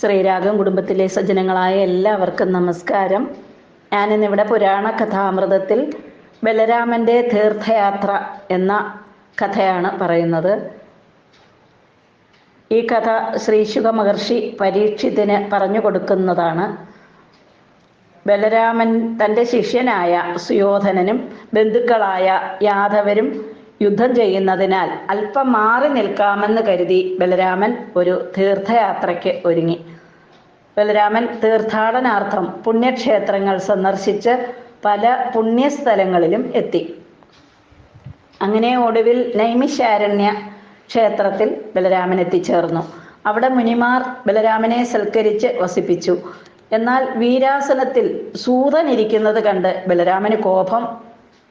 ശ്രീരാഗം കുടുംബത്തിലെ സജ്ജനങ്ങളായ എല്ലാവർക്കും നമസ്കാരം. ഞാൻ ഞാനിന്നിവിടെ പുരാണ കഥാമൃതത്തിൽ ബലരാമന്റെ തീർത്ഥയാത്ര എന്ന കഥയാണ് പറയുന്നത്. ഈ കഥ ശ്രീശുക മഹർഷി പരീക്ഷിത്തിന് പറഞ്ഞു കൊടുക്കുന്നതാണ്. ബലരാമൻ തന്റെ ശിഷ്യനായ സുയോധനനും ബന്ധുക്കളായ യാദവരും യുദ്ധം ചെയ്യുന്നതിനാൽ അല്പം മാറി നിൽക്കാമെന്ന് കരുതി ബലരാമൻ ഒരു തീർത്ഥയാത്രയ്ക്ക് ഒരുങ്ങി. ബലരാമൻ തീർത്ഥാടനാർത്ഥം പുണ്യക്ഷേത്രങ്ങൾ സന്ദർശിച്ച് പല പുണ്യസ്ഥലങ്ങളിലും എത്തി. അങ്ങനെ ഒടുവിൽ നൈമിശാരണ്യ ക്ഷേത്രത്തിൽ ബലരാമൻ എത്തിച്ചേർന്നു. അവിടെ മുനിമാർ ബലരാമനെ സൽക്കരിച്ച് വസിപ്പിച്ചു. എന്നാൽ വീരാസനത്തിൽ സൂതനിരിക്കുന്നത് കണ്ട് ബലരാമന് കോപം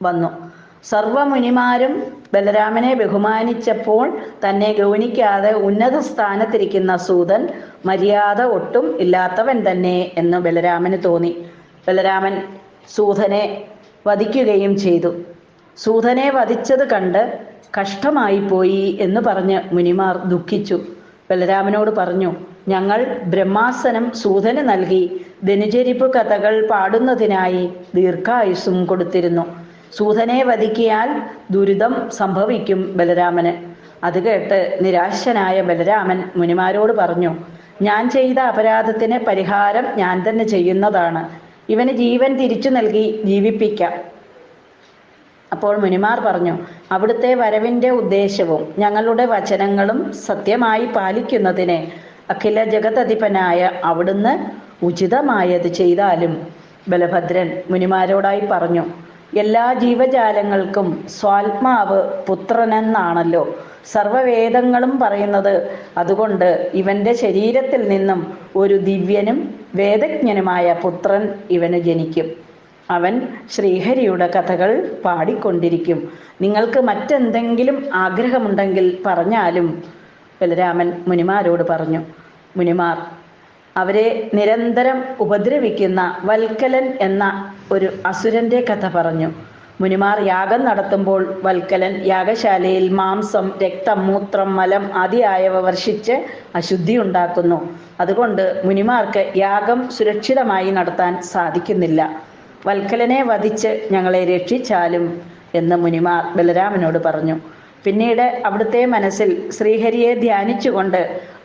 വന്നു. സർവമുനിമാരും ബലരാമനെ ബഹുമാനിച്ചപ്പോൾ തന്നെ ഗൗനിക്കാതെ ഉന്നത സ്ഥാനത്തിരിക്കുന്ന സൂതൻ മര്യാദ ഒട്ടും ഇല്ലാത്തവൻ തന്നെ എന്ന് ബലരാമന് തോന്നി. ബലരാമൻ സൂതനെ വധിക്കുകയും ചെയ്തു. സൂതനെ വധിച്ചത് കണ്ട് കഷ്ടമായി പോയി എന്ന് പറഞ്ഞ് മുനിമാർ ദുഃഖിച്ചു. ബലരാമനോട് പറഞ്ഞു ഞങ്ങൾ ബ്രഹ്മാസനം സൂതന് നൽകി ധനുചരിപ്പ് കഥകൾ പാടുന്നതിനായി ദീർഘായുസ്സും കൊടുത്തിരുന്നു. സൂതനെ വധിക്കിയാൽ ദുരിതം സംഭവിക്കും ബലരാമന്. അത് കേട്ട് നിരാശനായ ബലരാമൻ മുനിമാരോട് പറഞ്ഞു ഞാൻ ചെയ്ത അപരാധത്തിന് പരിഹാരം ഞാൻ തന്നെ ചെയ്യുന്നതാണ്. ഇവന് ജീവൻ തിരിച്ചു നൽകി ജീവിപ്പിക്കാം. അപ്പോൾ മുനിമാർ പറഞ്ഞു അവിടുത്തെ വരവിന്റെ ഉദ്ദേശവും ഞങ്ങളുടെ വചനങ്ങളും സത്യമായി പാലിക്കുന്നതിന് അഖില ജഗതധിപനായ അവിടുന്ന് ഉചിതമായത് ചെയ്താലും ബലഭദ്രൻ മുനിമാരോടായി പറഞ്ഞു എല്ലാ ജീവജാലങ്ങൾക്കും സ്വാത്മാവ് പുത്രനെന്നാണല്ലോ. സർവവേദങ്ങളും പറയുന്നത്. അതുകൊണ്ട് ഇവന്റെ ശരീരത്തിൽ നിന്നും ഒരു ദിവ്യനും വേദജ്ഞനുമായ പുത്രൻ ഇവന് ജനിക്കും. അവൻ ശ്രീഹരിയുടെ കഥകൾ പാടിക്കൊണ്ടിരിക്കും. നിങ്ങൾക്ക് മറ്റെന്തെങ്കിലും ആഗ്രഹമുണ്ടെങ്കിൽ പറഞ്ഞാലും ബലരാമൻ മുനിമാരോട് പറഞ്ഞു മുനിമാർ അവരെ നിരന്തരം ഉപദ്രവിക്കുന്ന വൽക്കലൻ എന്ന ഒരു അസുരന്റെ കഥ പറഞ്ഞു. മുനിമാർ യാഗം നടത്തുമ്പോൾ വൽക്കലൻ യാഗശാലയിൽ മാംസം രക്തം മൂത്രം മലം ആദിയായവ വർഷിച്ച് അശുദ്ധി ഉണ്ടാക്കുന്നു. അതുകൊണ്ട് മുനിമാർക്ക് യാഗം സുരക്ഷിതമായി നടത്താൻ സാധിക്കുന്നില്ല. വൽക്കലനെ വധിച്ച് ഞങ്ങളെ രക്ഷിച്ചാലും എന്ന് മുനിമാർ ബലരാമനോട് പറഞ്ഞു. പിന്നീട് അവിടുത്തെ മനസ്സിൽ ശ്രീഹരിയെ ധ്യാനിച്ചുകൊണ്ട്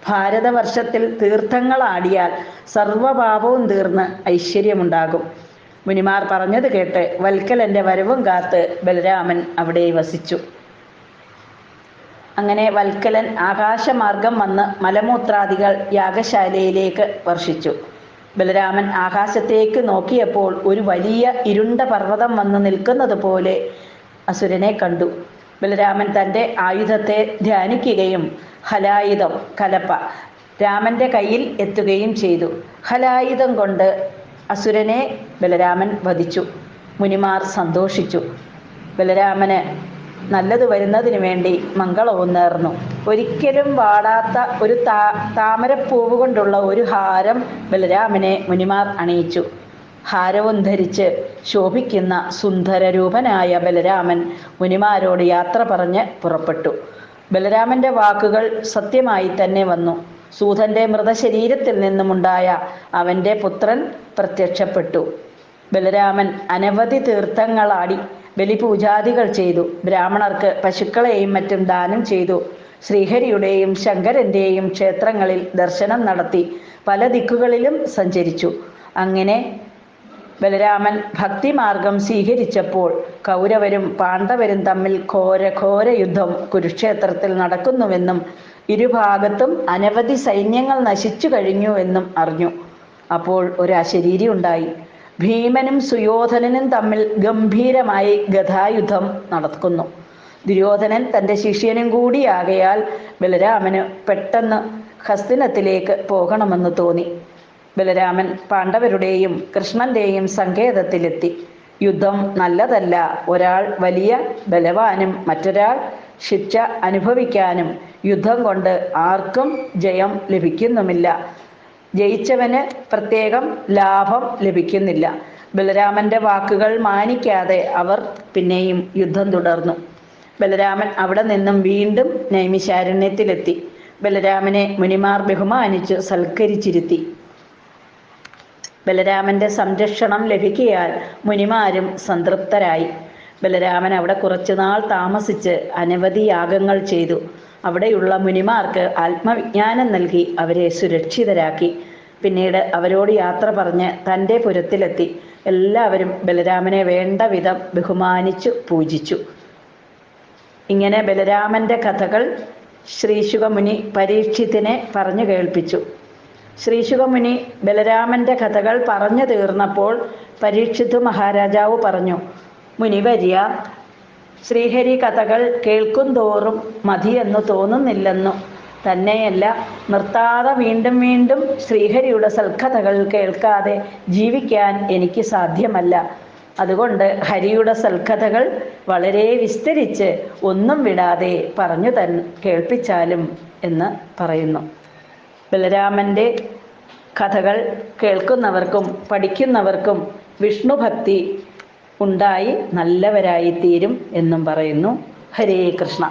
ഭാരതവർഷത്തിൽ തീർത്ഥങ്ങളാടിയാൽ സർവപാപവും തീർന്ന് ഐശ്വര്യമുണ്ടാകും. മുനിമാർ പറഞ്ഞത് കേട്ട് വൽക്കലന്റെ വരവും കാത്ത് ബലരാമൻ അവിടെ വസിച്ചു. അങ്ങനെ വൽക്കലൻ ആകാശമാർഗം വന്ന് മലമൂത്രാദികൾ യാഗശാലയിലേക്ക് വർഷിച്ചു. ബലരാമൻ ആകാശത്തേക്ക് നോക്കിയപ്പോൾ ഒരു വലിയ ഇരുണ്ട പർവതം വന്ന് നിൽക്കുന്നത് പോലെ അസുരനെ കണ്ടു. ബലരാമൻ തന്റെ ആയുധത്തെ ധ്യാനിക്കുകയും ഹലായുധം കലപ്പ. രാമന്റെ കയ്യിൽ എത്തുകയും ചെയ്തു. ഹലായുധം കൊണ്ട് അസുരനെ ബലരാമൻ വധിച്ചു. മുനിമാർ സന്തോഷിച്ചു. ബലരാമന് നല്ലത് വരുന്നതിന് വേണ്ടി മംഗളവും നേർന്നു. ഒരിക്കലും വാടാത്ത ഒരു താ താമരപ്പൂവ് കൊണ്ടുള്ള ഒരു ഹാരം ബലരാമനെ മുനിമാർ അണിയിച്ചു. ഹാരവും ധരിച്ച് ശോഭിക്കുന്ന സുന്ദരരൂപനായ ബലരാമൻ മുനിമാരോട് യാത്ര പറഞ്ഞ് പുറപ്പെട്ടു. ബലരാമന്റെ വാക്കുകൾ സത്യമായി തന്നെ വന്നു. സൂതന്റെ മൃതശരീരത്തിൽ നിന്നുമുണ്ടായ അവന്റെ പുത്രൻ പ്രത്യക്ഷപ്പെട്ടു. ബലരാമൻ അനവധി തീർത്ഥങ്ങളാടി ബലിപൂജാദികൾ ചെയ്തു. ബ്രാഹ്മണർക്ക് പശുക്കളെയും മറ്റും ദാനം ചെയ്തു. ശ്രീഹരിയുടെയും ശങ്കരന്റെയും ക്ഷേത്രങ്ങളിൽ ദർശനം നടത്തി പല ദിക്കുകളിലും സഞ്ചരിച്ചു. അങ്ങനെ ബലരാമൻ ഭക്തിമാർഗം സ്വീകരിച്ചപ്പോൾ കൗരവരും പാണ്ഡവരും തമ്മിൽ ഘോര ഘോര യുദ്ധം കുരുക്ഷേത്രത്തിൽ നടക്കുന്നുവെന്നും ഇരുഭാഗത്തും അനവധി സൈന്യങ്ങൾ നശിച്ചു കഴിഞ്ഞു എന്നും അറിഞ്ഞു. അപ്പോൾ ഒരു അശരീരി ഉണ്ടായി. ഭീമനും സുയോധനനും തമ്മിൽ ഗംഭീരമായി ഗതായുദ്ധം നടക്കുന്നു. ദുര്യോധനൻ തന്റെ ശിഷ്യനും കൂടിയാകയാൽ ബലരാമന് പെട്ടെന്ന് ഹസ്തിനത്തിലേക്ക് പോകണമെന്ന് തോന്നി. ബലരാമൻ പാണ്ഡവരുടെയും കൃഷ്ണന്റെയും സങ്കേതത്തിലെത്തി. യുദ്ധം നല്ലതല്ല. ഒരാൾ വലിയ ബലവാനും മറ്റൊരാൾ ശിക്ഷ അനുഭവിക്കാനും യുദ്ധം കൊണ്ട് ആർക്കും ജയം ലഭിക്കുന്നുമില്ല. ജയിച്ചവന് പ്രത്യേകം ലാഭം ലഭിക്കുന്നില്ല. ബലരാമന്റെ വാക്കുകൾ മാനിക്കാതെ അവർ പിന്നെയും യുദ്ധം തുടർന്നു. ബലരാമൻ അവിടെ നിന്നും വീണ്ടും നൈമിശാരണ്യത്തിലെത്തി. ബലരാമനെ മുനിമാർ ബഹുമാനിച്ച് സൽക്കരിച്ചിരുത്തി. ബലരാമന്റെ സംരക്ഷണം ലഭിക്കിയാൽ മുനിമാരും സംതൃപ്തരായി. ബലരാമൻ അവിടെ കുറച്ചുനാൾ താമസിച്ച് അനവധി യാഗങ്ങൾ ചെയ്തു. അവിടെയുള്ള മുനിമാർക്ക് ആത്മവിജ്ഞാനം നൽകി അവരെ സുരക്ഷിതരാക്കി. പിന്നീട് അവരോട് യാത്ര പറഞ്ഞ് തന്റെ പുരത്തിലെത്തി. എല്ലാവരും ബലരാമനെ വേണ്ട വിധം ബഹുമാനിച്ചു പൂജിച്ചു. ഇങ്ങനെ ബലരാമന്റെ കഥകൾ ശ്രീശുഖമുനി പരീക്ഷിത്തിനെ പറഞ്ഞു കേൾപ്പിച്ചു. ശ്രീശുഖമുനി ബലരാമന്റെ കഥകൾ പറഞ്ഞു തീർന്നപ്പോൾ പരീക്ഷിത് മഹാരാജാവ് പറഞ്ഞു മുനിവര്യ ശ്രീഹരി കഥകൾ കേൾക്കും തോറും മതിയെന്ന് തോന്നുന്നില്ലെന്നു. തന്നെയല്ല നിർത്താതെ വീണ്ടും വീണ്ടും ശ്രീഹരിയുടെ സൽക്കഥകൾ കേൾക്കാതെ ജീവിക്കാൻ എനിക്ക് സാധ്യമല്ല. അതുകൊണ്ട് ഹരിയുടെ സൽക്കഥകൾ വളരെ വിസ്തരിച്ച് ഒന്നും വിടാതെ പറഞ്ഞു തൻ കേൾപ്പിച്ചാലും എന്ന് പറയുന്നു. ബലരാമന്റെ കഥകൾ കേൾക്കുന്നവർക്കും പഠിക്കുന്നവർക്കും വിഷ്ണു ഭക്തി ഉണ്ടായി നല്ലവരായി തീരും എന്നും പറയുന്നു. ഹരേ കൃഷ്ണ.